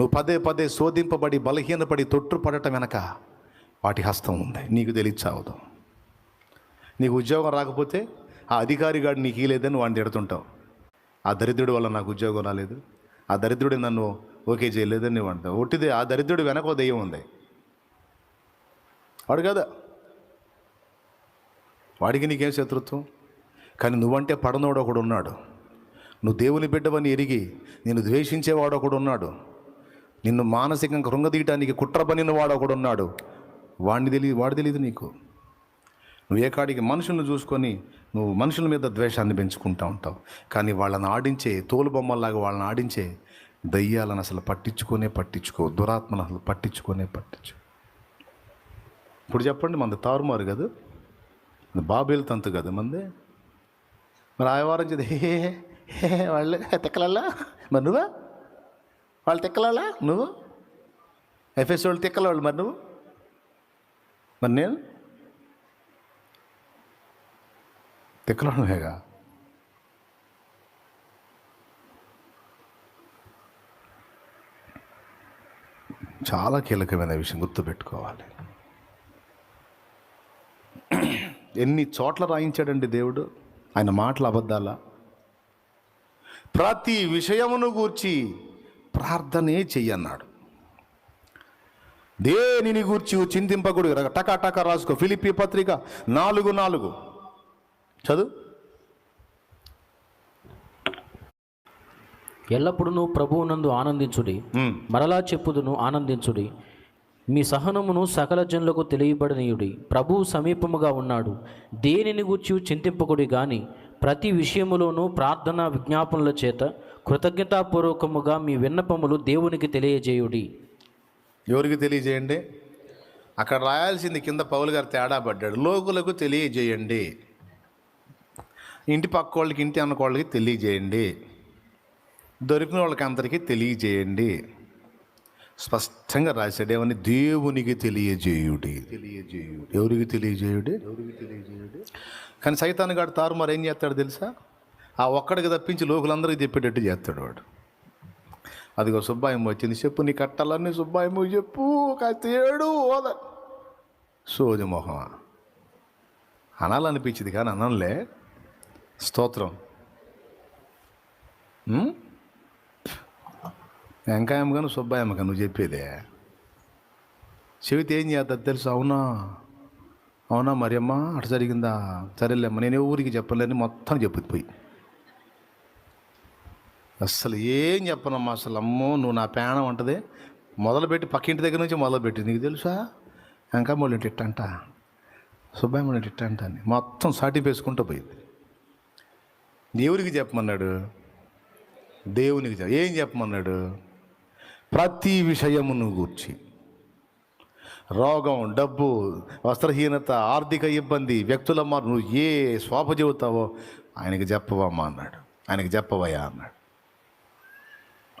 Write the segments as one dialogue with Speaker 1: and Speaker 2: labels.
Speaker 1: నువ్వు పదే పదే శోధింపబడి బలహీనపడి తొట్టుపడటం వెనక వాటి హస్తం ఉంది. నీకు తెలియచావదు. నీకు ఉద్యోగం రాకపోతే ఆ అధికారి గాడు నీకు ఇలేదని వాడిని తిడుతుంటావు. ఆ దరిద్రుడి వల్ల నాకు ఉద్యోగం రాలేదు. ఆ దరిద్రుడి నన్ను ఓకే చేయలేదని నువ్వు అంటావు. ఒట్టిదే ఆ దరిద్రుడి వెనక ఓ దెయ్యం ఉంది. వాడు కదా. వాడికి నీకేం శత్రుత్వం? కానీ నువ్వంటే పడనోడు ఒకడు ఉన్నాడు. నువ్వు దేవుని బిడ్డవని ఎరిగి నేను ద్వేషించేవాడు ఒకడు ఉన్నాడు. నిన్ను మానసికంగా కృంగదీయటానికి కుట్ర పనిన వాడు ఒకడు ఉన్నాడు. వాడిని తెలియదు వాడు తెలియదు నీకు. నువ్వు ఏ కాడికి మనుషులను చూసుకొని నువ్వు మనుషుల మీద ద్వేషాన్ని పెంచుకుంటా ఉంటావు. కానీ వాళ్ళని ఆడించే తోలు బొమ్మల్లాగా వాళ్ళని ఆడించే దయ్యాలను అసలు పట్టించుకోనే పట్టించుకో దురాత్మను అసలు పట్టించుకోనే పట్టించు. ఇప్పుడు చెప్పండి మంది తారుమారు కదా. బాబేలు తంతు కదా మంది. మరి ఆయవారం చేది హే హే వాళ్ళు తెక్కలల్లా మరి నువ్వా? వాళ్ళు తిక్కలాలా? నువ్వు? ఎఫ్ఎస్ వాళ్ళు తిక్కల వాళ్ళు మరి నువ్వు? మరి నేను? తిక్కలనువేగా చాలా కీలకమైన విషయం గుర్తుపెట్టుకోవాలి. ఎన్ని చోట్ల రాయించాడండి దేవుడు? ఆయన మాటలు అబద్ధాలా? ప్రతి విషయమును గూర్చి ప్రార్థనే చెయ్యన్నాడు దేనిని గూర్చి చింతింపకుడు టకా టకా రాసుకో. ఫిలిపి పత్రిక నాలుగు నాలుగు. చదువు.
Speaker 2: ఎల్లప్పుడూ ప్రభువునందు ఆనందించుడి. మరలా చెప్పుదును ఆనందించుడి. మీ సహనమును సకల జనులకు తెలియబడనీయుడి. ప్రభువు సమీపముగా ఉన్నాడు. దేనిని గూర్చి చింతింపకుడి గాని ప్రతి విషయములోనూ ప్రార్థన విజ్ఞాపనల చేత కృతజ్ఞతాపూర్వకముగా మీ విన్నపములు దేవునికి తెలియజేయుడి.
Speaker 1: ఎవరికి తెలియజేయండి? అక్కడ రాయాల్సింది కింద పౌలు గారు తేడా పడ్డాడు. లోకులకు తెలియజేయండి. ఇంటి పక్క వాళ్ళకి ఇంటి అన్న వాళ్ళకి తెలియజేయండి. దొరికిన వాళ్ళకి అందరికీ తెలియజేయండి. స్పష్టంగా రాశాడు. ఏమని? దేవునికి తెలియజేయుడి. తెలియజేయుడు. ఎవరికి తెలియజేయుడి? ఎవరికి తెలియజేయుడి? కానీ సైతాన్ గాడు తారుమారు ఏం చేస్తాడు తెలుసా? ఆ ఒక్కడికి తప్పించి లోకులందరికీ చెప్పేటట్టు చేస్తాడు వాడు. అదిగో సుబ్బాయమ్మ వచ్చింది చెప్పు నీ కట్టాలన్నీ సుబ్బాయమ్మ చెప్పు కాస్త ఏడు ఓద. సోది మొహమా అనాలనిపించింది కానీ అనంలే. స్తోత్రం. వెంకాయమ్మ కానీ సుబ్బాయమ్మ కానీ నువ్వు చెప్పేదే. చెబితే ఏం చేద్దా తెలుసు? అవునా? అవునా మరి అమ్మ అటు జరిగిందా? సరేలేమ్మా నేను ఊరికి చెప్పలేని మొత్తం చెప్పుద్ది పోయి. అస్సలు ఏం చెప్పనమ్మా అసలు అమ్మో నువ్వు నా పేణం అంటది. మొదలుపెట్టి పక్కింటి దగ్గర నుంచి మొదలుపెట్టి. నీకు తెలుసా? వెంకమ్మ వాళ్ళ ఇంటి ఇట్టంట సుబ్బయ్య ఇంటి ఇట్టంట అని. మొత్తం సాటి వేసుకుంటూ పోయింది. దేవునికి చెప్పమన్నాడు. దేవునికి చెప్ప ఏం చెప్పమన్నాడు? ప్రతి విషయమును గూర్చి. రోగం డబ్బు వస్త్రహీనత ఆర్థిక ఇబ్బంది వ్యక్తుల మారు నువ్వు ఏ స్వాప చెబుతావో ఆయనకి చెప్పవమ్మా అన్నాడు. ఆయనకి చెప్పవయ్యా అన్నాడు.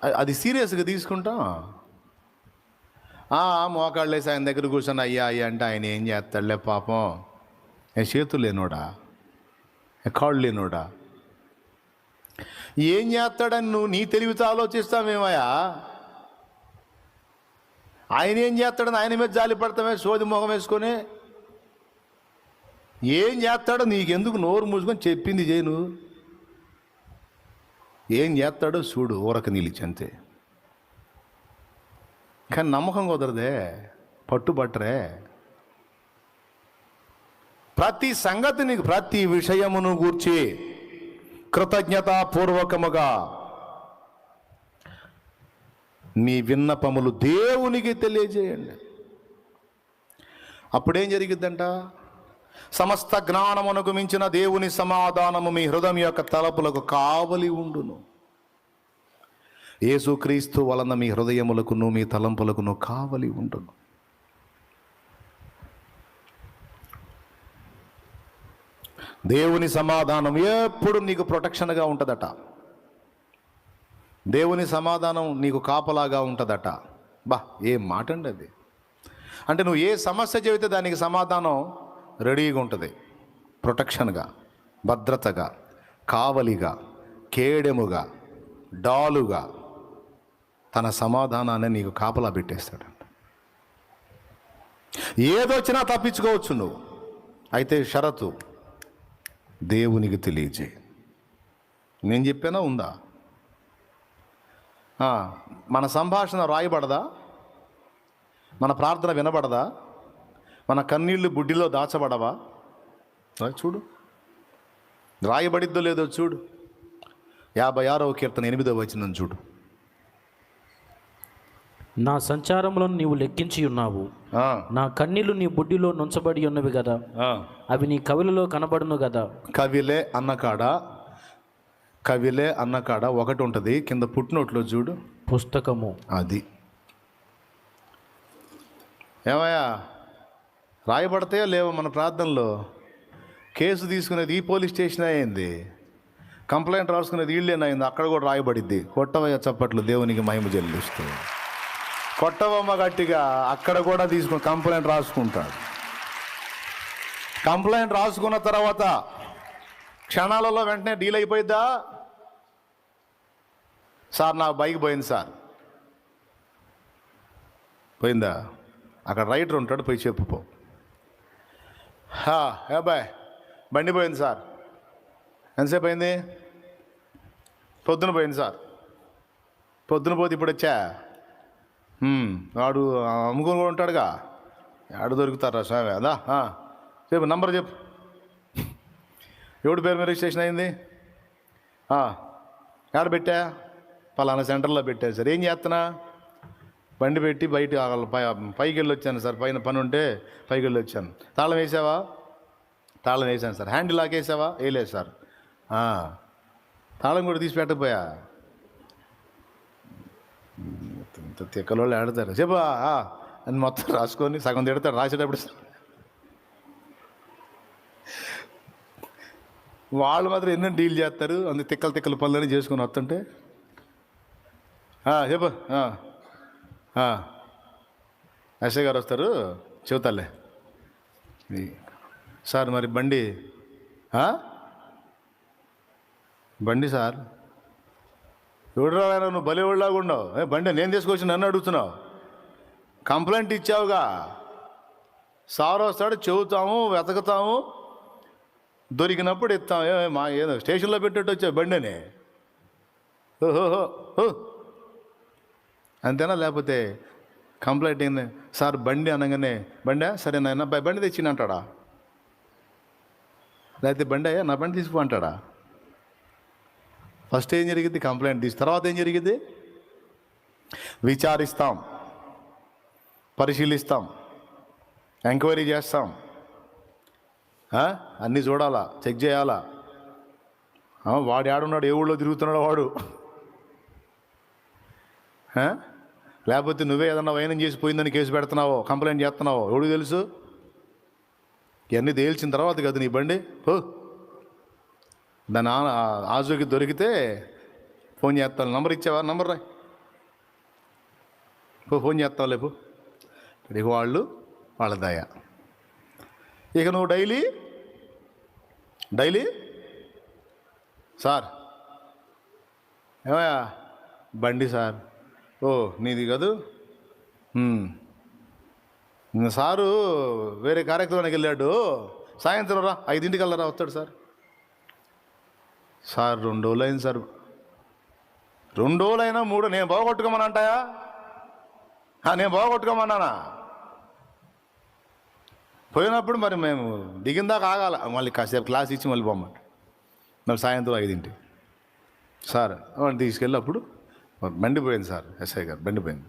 Speaker 1: అది సీరియస్గా తీసుకుంటాం. ఆ, మోకాళ్ళు వేసి ఆయన దగ్గర కూర్చొని అయ్యా అయ్యా అంటే ఆయన ఏం చేస్తాడులే పాపం. ఏ చేతులు లేనోడా? కాళ్ళు లేనోడా? ఏం చేస్తాడని నువ్వు నీ తెలివితో ఆలోచిస్తామేమయ్యా ఆయన ఏం చేస్తాడని ఆయన మీద జాలి పడతామే సోది మొహం వేసుకొని. ఏం చేస్తాడో నీకెందుకు నోరు మూసుకొని చెప్పింది చేయి నువ్వు ఏం చేస్తాడో చూడు ఊరక నిలిచి అంతే. కానీ నమ్మకం కుదరదే పట్టుబట్టరే ప్రతి సంగతి నీకు ప్రతి విషయమును గూర్చి కృతజ్ఞతాపూర్వకముగా మీ విన్నపములు దేవునికి తెలియజేయండి. అప్పుడేం జరిగిద్దంట? సమస్త జ్ఞానమునకు మించిన దేవుని సమాధానము మీ హృదయం యొక్క తలపులకు కావలి ఉండును. యేసుక్రీస్తు వలన మీ హృదయములకును మీ తలంపులకును కావలి ఉండును. దేవుని సమాధానం ఎప్పుడు నీకు ప్రొటెక్షన్గా ఉంటుందట. దేవుని సమాధానం నీకు కాపలాగా ఉంటుందట. బా ఏం మాట అండి అది అంటే నువ్వు ఏ సమస్య చెబితే దానికి సమాధానం రెడీగా ఉంటుంది. ప్రొటెక్షన్గా భద్రతగా కావలిగా కేడెముగా డాలుగా తన సమాధానాన్ని నీకు కాపలా పెట్టేస్తాడంట. ఏదొచ్చినా తప్పించుకోవచ్చు నువ్వు. అయితే షరతు దేవునికి తెలియజేయి నేను చెప్పానా? ఉందా? మన సంభాషణ రాయబడదా? మన ప్రార్థన వినబడదా? మన కన్నీళ్ళు బుడ్డిలో దాచబడవా? చూడు. రాయబడిద్దో లేదో చూడు. యాభై ఆరవ కీర్తన ఎనిమిదవ వచనం చూడు.
Speaker 2: నా సంచారములను నీవు లెక్కించి ఉన్నావు. నా కన్నీళ్ళు నీ బుడ్డిలో నుంచబడి ఉన్నవి కదా. అవి నీ కవిలలో కనబడును కదా
Speaker 1: కవిలే అన్నకాడ కవిలే అన్నకాడ ఒకటి ఉంటుంది. కింద పుట్టినోట్లో చూడు.
Speaker 2: పుస్తకము.
Speaker 1: అది. ఏమయ్యా? రాయబడతాయో లేవో మన ప్రార్థనలో? కేసు తీసుకునేది ఈ పోలీస్ స్టేషన్ అయింది. కంప్లైంట్ రాసుకునేది వీళ్ళేనైంది అక్కడ కూడా రాయబడిద్ది. కొట్టవయ్య చప్పట్లు దేవునికి మహిమ చెల్లిస్తుంది కొట్టవమ్మ గట్టిగా అక్కడ కూడా తీసుకుని కంప్లైంట్ రాసుకుంటాడు. కంప్లైంట్ రాసుకున్న తర్వాత క్షణాలలో వెంటనే డీల్ అయిపోయిద్దా? సార్ నా బైక్ పోయింది సార్. పోయిందా? అక్కడ రైటర్ ఉంటాడు పోయి చెప్పుపో హా బాయ్ బండి పోయింది సార్. ఎంతసేపు అయింది? పొద్దున పోయింది సార్. పొద్దున పోతే ఇప్పుడు వచ్చా? వాడు అమ్ముకొని కూడా ఉంటాడుగా. ఆడు దొరుకుతారా స్వామి? అదా చెప్పు నంబర్ చెప్పు. ఎవడి పేరు మీద రిజిస్ట్రేషన్ అయింది? ఆడ ఎక్కడ పెట్టా? పలానా సెంటర్లో పెట్టారు సార్. ఏం చేస్తున్నా? బండి పెట్టి బయట పైకి వెళ్ళి వచ్చాను సార్. పైన పని ఉంటే పైకి వెళ్ళి వచ్చాను తాళం వేసావా? తాళం వేసాను సార్. హ్యాండిల్ లాకేసావా వేయలేదు సార్. తాళం కూడా తీసి పెట్టకపోయా? ఇంత తిక్కలోళ్ళు ఆడతారు. చెప్పా అని మొత్తం రాసుకొని సగం తిడతాడు. రాసేటప్పుడు వాళ్ళు మాత్రం ఎన్నో డీల్ చేస్తారు. అందు తిక్కలు తిక్కల పనులని చేసుకొని వస్తుంటే. ఆ, చెప్పు ఎస్ఐ గారు వస్తారు. చెబుతాలే. సార్ మరి బండి. బండి సార్. ఎవడురా ఆయన నువ్వు బలివాడిలాగా ఉండవు ఏ బండి నేను తీసుకొచ్చి నన్ను అడుగుతున్నావు. కంప్లైంట్ ఇచ్చావుగా. సార్ వస్తాడు చెబుతాము వెతకుతాము. దొరికినప్పుడు ఇస్తాం. ఏ మా ఏదో స్టేషన్లో పెట్టేట్టు వచ్చావు బండిని ఓహో అంతేనా? లేకపోతే కంప్లైంట్ ఏంది? సార్ బండి అనగానే బండా? సరే నాయన బై బండి తెచ్చిన అంటాడా? లేకపోతే బండి అయ్యా నా బండి తీసుకో అంటాడా? ఫస్ట్ ఏం జరిగింది? కంప్లైంట్ తీసి తర్వాత ఏం జరిగింది? విచారిస్తాం పరిశీలిస్తాం ఎంక్వైరీ చేస్తాం. అన్నీ చూడాలా? చెక్ చేయాలా? వాడు ఆడున్నాడు ఏ ఊళ్ళో తిరుగుతున్నాడు వాడు? లేకపోతే నువ్వే ఏదన్నా వైనం చేసి పోయిందని కేసు పెడుతున్నావో కంప్లైంట్ చేస్తున్నావో ఎవడు తెలుసు? ఇవన్నీ తేల్చిన తర్వాత కదా నీ బండి. పో. దాని ఆ- ఆజుకి దొరికితే ఫోన్ చేస్తాను. నంబర్ ఇచ్చావా? నంబర్ రాయ్. పో ఫోన్ చేస్తావు లేపు ఇక వాళ్ళు వాళ్ళ దయ. ఇక నువ్వు డైలీ డైలీ? సార్. ఏమయ్యా? బండి సార్. ఓ నీది కదూ? సారు వేరే కార్యక్రమానికి వెళ్ళాడు. సాయంత్రం రా ఐదింటికల్లా రా వస్తాడు సార్. సార్ రెండు రోజులు అయింది సార్. రెండు రోజులైనా మూడు నేను బాగొట్టుకోమని అంటాయా నేను బాగొట్టుకోమన్నానా? పోయినప్పుడు మరి మేము దిగిన దాకా ఆగాల. మళ్ళీ కాసేపు క్లాస్ ఇచ్చి మళ్ళీ పోమ్మంట మళ్ళీ సాయంత్రం ఐదింటి సార్ వాడిని తీసుకెళ్ళినప్పుడు బండిపోయింది సార్ ఎస్ఐ గారు బండిపోయింది.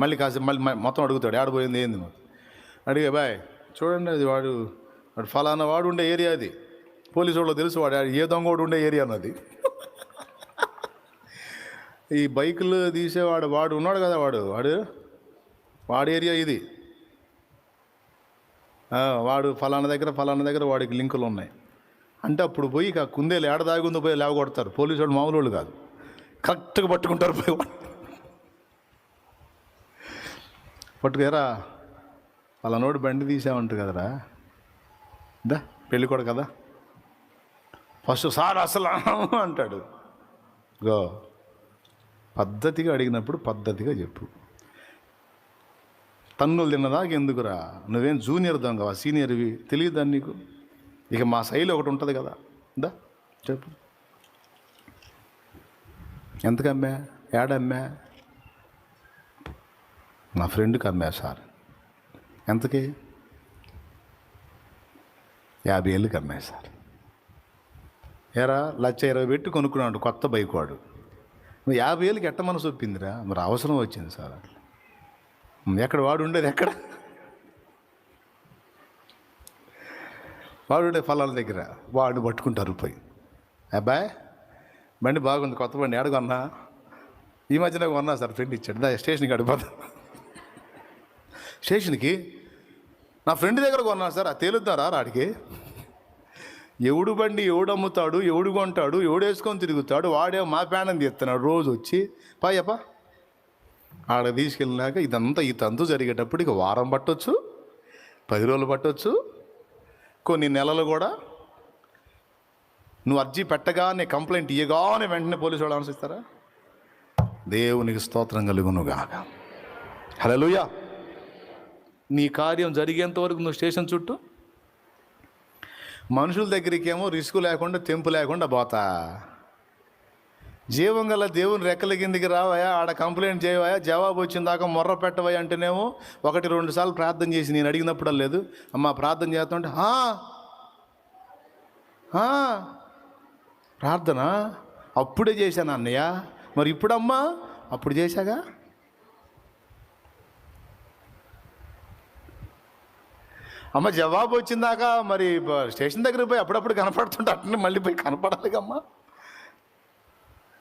Speaker 1: మళ్ళీ కాసేపు మళ్ళీ మొత్తం అడుగుతాడు ఆడపోయింది ఏంది? అడిగే బాయ్ చూడండి అది వాడు వాడు ఫలానా వాడు ఉండే ఏరియా అది. పోలీసు వాళ్ళు తెలుసు వాడు ఏ దొంగ వాడు ఉండే ఏరియా అన్నది. ఈ బైకులు తీసేవాడు వాడు ఉన్నాడు కదా వాడు వాడు? వాడి ఏరియా ఇది. వాడు ఫలానా దగ్గర ఫలానా దగ్గర వాడికి లింకులు ఉన్నాయి. అంటే అప్పుడు పోయి కుందేలు ఏడ దాగుందో పోయి లేవగొడతారు. పోలీసు వాళ్ళు మామూలు వాళ్ళు కాదు. కరెక్ట్గా పట్టుకుంటారు పోయి వాడు. వాళ్ళ నోడు బండి తీసామంటారు కదరా. దా పెళ్ళి కూడా కదా. ఫస్ట్ సార్ అసలు అంటాడు. గో పద్ధతిగా అడిగినప్పుడు పద్ధతిగా చెప్పు. తన్నులు తిన్నదాకా ఎందుకురా? నువ్వేం జూనియర్ దొంగవా సీనియర్వి? తెలియదా నీకు? ఇక మా శైలి ఒకటి ఉంటుంది కదా. దా చెప్పు. ఎంతకమ్మా ఏడమ్మా? నా ఫ్రెండ్కి అమ్మా సార్. ఎంతకి? యాభై ఏళ్ళకి అమ్మాయి సార్. ఏరా లక్ష ఇరవై పెట్టి కొనుక్కున్నాడు కొత్త బైక్ వాడు. నువ్వు యాభై ఏళ్ళకి ఎట్ట మనసు ఒప్పిందిరా? మరి అవసరం వచ్చింది సార్. ఎక్కడ వాడు ఉండేది ఎక్కడ? వాడు ఉండే ఫలాల దగ్గర. వాడిని పట్టుకుంటారు పోయి. అబ్బాయి? బండి బాగుంది కొత్త బండి ఏడ కొన్నా? ఈ మధ్యన కొన్నా సార్ ఫ్రెండ్ ఇచ్చాడు. దా స్టేషన్కి అడిపోతా స్టేషన్కి? నా ఫ్రెండ్ దగ్గర కొన్నా సార్ ఆ తేలుద్దారా ఆడికి. ఎవడు బండి ఎవడు అమ్ముతాడు ఎవడు కొంటాడు ఎవడు వేసుకొని తిరుగుతాడు వాడే మా ప్యానం తీస్తున్నాడు రోజు వచ్చి. పాయప్ప ఆడ తీసుకెళ్ళినాక ఇదంతా ఈ తంతు జరిగేటప్పుడు ఇక వారం పట్టొచ్చు పది రోజులు పట్టొచ్చు కొన్ని నెలలు కూడా నువ్వు అర్జీ పెట్టగానే కంప్లైంట్ ఇయ్యగానే వెంటనే పోలీసు వాళ్ళు ఆలోచిస్తారా దేవునికి స్తోత్రం కలుగునుగాక. హలోయ నీ కార్యం జరిగేంత వరకు నువ్వు స్టేషన్ చుట్టూ. మనుషుల దగ్గరికి ఏమో రిస్క్ లేకుండా తెంపు లేకుండా పోతా. జీవం గల దేవుని రెక్కల కిందికి రావాయా ఆడ కంప్లైంట్ చేయవాయా జవాబు వచ్చిన దాకా మొర్ర పెట్టవయా అంటేనేమో ఒకటి రెండు సార్లు ప్రార్థన చేసి నేను అడిగినప్పుడు లేదు అమ్మ ప్రార్థన చేస్తుంటే ప్రార్థన? అప్పుడే చేశాను అన్నయ్య? మరి ఇప్పుడమ్మా? అప్పుడు చేశాగా? అమ్మ జవాబు వచ్చిందాక మరి స్టేషన్ దగ్గర పోయి అప్పుడప్పుడు కనపడుతుంటే అట్లనే మళ్ళీ పోయి కనపడాలి అమ్మా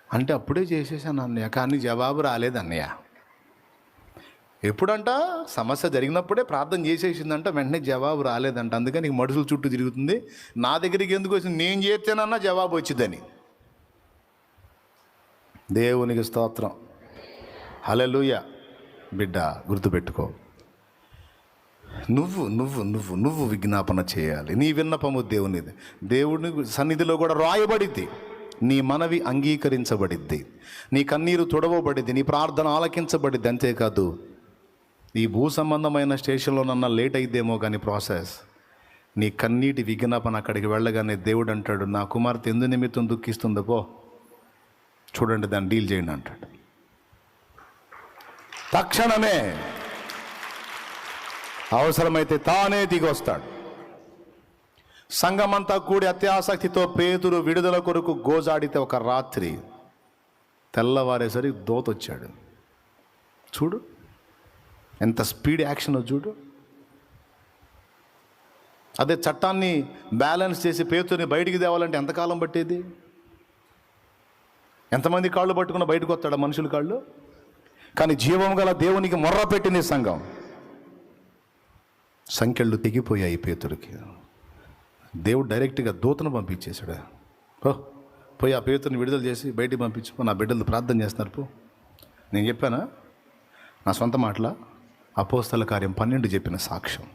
Speaker 1: అంటే అప్పుడే చేసేసాను అన్నయ్య? కానీ జవాబు రాలేదు అన్నయ్య ఎప్పుడంట? సమస్య జరిగినప్పుడే ప్రార్థన చేసేసిందంట వెంటనే జవాబు రాలేదంట. అందుకని నీకు మడుసుల చుట్టూ తిరుగుతుంది. నా దగ్గరికి ఎందుకు వచ్చింది? నేను చేస్తేనన్నా జవాబు వచ్చిందని. దేవునికి స్తోత్రం. హలెలుయ బిడ్డ గుర్తుపెట్టుకో. నువ్వు నువ్వు నువ్వు నువ్వు విజ్ఞాపన చేయాలి. నీ విన్నపము దేవునిది. దేవుని సన్నిధిలో కూడా రాయబడిద్ది. నీ మనవి అంగీకరించబడిద్ది. నీ కన్నీరు తుడవబడిద్ది. నీ ప్రార్థన ఆలకించబడిద్ది. అంతేకాదు ఈ భూ సంబంధమైన స్టేషన్లో నన్న లేట్ అయిద్దేమో కానీ ప్రాసెస్. నీ కన్నీటి విజ్ఞాపన అక్కడికి వెళ్ళగానే దేవుడు అంటాడు నా కుమార్తె ఎందు నిమిత్తం దుఃఖిస్తుందో పో. చూడండి దాన్ని డీల్ చేయండి అంటాడు. తక్షణమే అవసరమైతే తానే దిగి వస్తాడు సంఘమంతా కూడి అత్యాసక్తితో పేతురు విడుదల కొరకు గోజాడితే ఒక రాత్రి తెల్లవారేసరికి దోతొచ్చాడు. చూడు. ఎంత స్పీడ్ యాక్షన్ చూడు. అదే చట్టాన్ని బ్యాలెన్స్ చేసి పేతుని బయటికి తేవాలంటే ఎంతకాలం పట్టేది? ఎంతమంది కాళ్ళు పట్టుకున్న బయటకు వస్తాడు మనుషుల కాళ్ళు? కానీ జీవం గల దేవునికి మొర్ర పెట్టింది సంఘం. సంఖ్యలు తెగిపోయాయి పేతుడికి. దేవుడు డైరెక్ట్గా దూతను పంపించేశాడు. ఓ పోయి ఆ పేతుని విడుదల చేసి బయటికి పంపించు నా బిడ్డలు ప్రార్థన చేస్తున్నారు పో. నేను చెప్పానా? నా సొంత మాటల? అపోస్తల కార్యం పన్నెండు చెప్పిన సాక్ష్యం.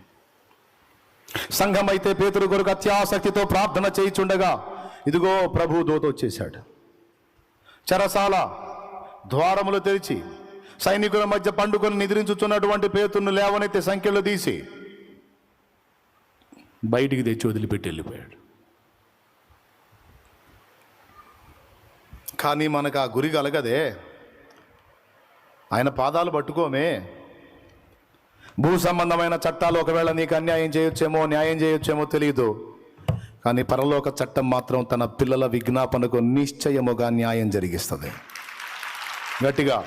Speaker 1: సంఘం అయితే పేతురు కొరకు అత్యాసక్తితో ప్రార్థన చేయిచుండగా ఇదిగో ప్రభు దూత వచ్చేశాడు. చెరసాల ద్వారములు తెరిచి సైనికుల మధ్య పండుకొని నిద్రించుచున్నటువంటి పేతుర్ను లేవనైతే సంఖ్యలో తీసి బయటికి తెచ్చి వదిలిపెట్టి వెళ్ళిపోయాడు. కానీ మనకు ఆ గురి కలగదే. ఆయన పాదాలు పట్టుకోమే. భూ సంబంధమైన చట్టాలు ఒకవేళ నీకు అన్యాయం చేయొచ్చేమో న్యాయం చేయొచ్చేమో తెలియదు కానీ పరలోక చట్టం మాత్రం తన పిల్లల విజ్ఞాపనకు నిశ్చయముగా న్యాయం జరిగిస్తుంది. గట్టిగా.